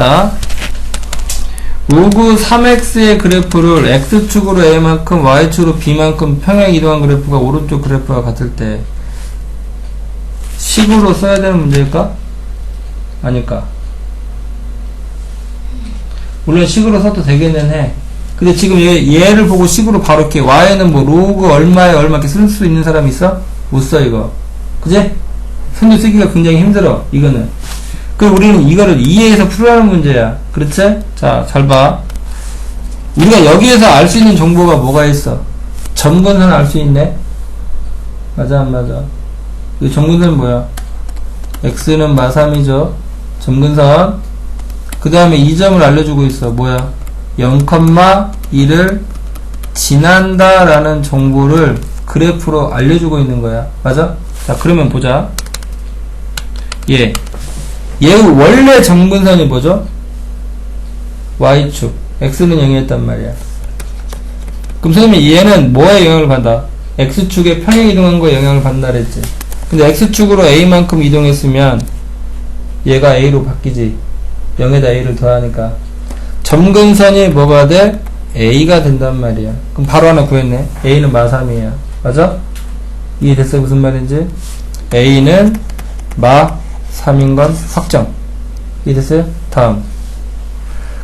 자, 로그 3x의 그래프를 x축으로 a만큼 y축으로 b만큼 평행 이동한 그래프가 오른쪽 그래프와 같을 때 식으로 써야 되는 문제일까? 아닐까? 물론 식으로 써도 되겠는 해. 근데 지금 얘, 얘를 보고 식으로 바로 이렇게 y는 뭐 로그 얼마에 얼마 이렇게 쓸 수 있는 사람 있어? 못 써 이거. 그지? 손도 쓰기가 굉장히 힘들어 이거는. 그럼 우리는 이거를 이해해서 풀어가는 문제야. 그렇지? 자, 잘 봐. 우리가 여기에서 알 수 있는 정보가 뭐가 있어? 점근선 알 수 있네? 맞아, 안 맞아? 이 점근선 뭐야? x는 마3이죠. 점근선. 그 다음에 이 점을 알려주고 있어. 뭐야? 0,1을 지난다라는 정보를 그래프로 알려주고 있는 거야. 맞아? 자, 그러면 보자. 예. 얘 원래 정근선이 뭐죠? y축. x는 0이었단 말이야. 그럼 선생님이 얘는 뭐에 영향을 받아? x축에 평행 이동한 거에 영향을 받는다 그랬지. 근데 x축으로 a만큼 이동했으면 얘가 a로 바뀌지. 0에다 a를 더하니까. 점근선이 뭐가 돼? a가 된단 말이야. 그럼 바로 하나 구했네. a는 마3이야. 맞아? 이해됐어? 무슨 말인지? a는 마 3인 건 확정. 이해됐어요? 다음.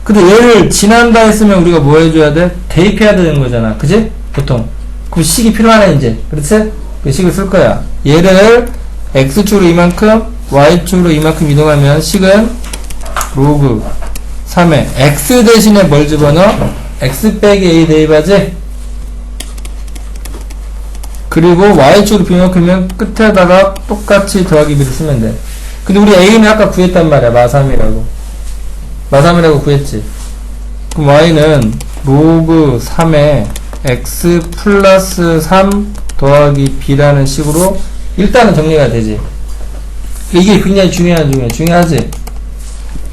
근데 얘를 지난다 했으면 우리가 뭐 해줘야 돼? 대입해야 되는 거잖아. 그지? 보통. 그럼 식이 필요하네, 이제. 그렇지? 그 식을 쓸 거야. 얘를 x축으로 이만큼, y축으로 이만큼 이동하면 식은 로그 3에 x 대신에 뭘 집어넣어? x 빼기 a 대입하지? 그리고 y축으로 비만큼면 끝에다가 똑같이 더하기 b를 쓰면 돼. 근데 우리 a는 아까 구했단 말이야. 마3이라고. 마3이라고 구했지. 그럼 y는 로그 3에 x 플러스 3 더하기 b라는 식으로 일단은 정리가 되지. 이게 굉장히 중요한 중요해. 중요하지?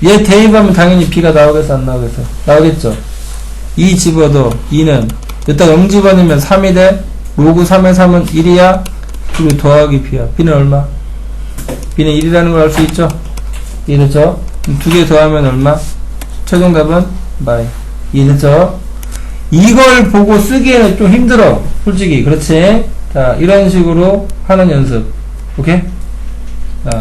얘 대입하면 당연히 b가 나오겠어 안 나오겠어? 나오겠죠. 2 집어도 2는 여기다 0 집어넣으면 3이 돼. 로그 3의 3은 1이야. 그리고 더하기 b야. b는 얼마? B는 1이라는 걸 알 수 있죠? 이해됐죠? 두 개 더하면 얼마? 최종답은 마이. 이해됐죠? 이걸 보고 쓰기에는 좀 힘들어. 솔직히. 그렇지? 자, 이런 식으로 하는 연습. 오케이?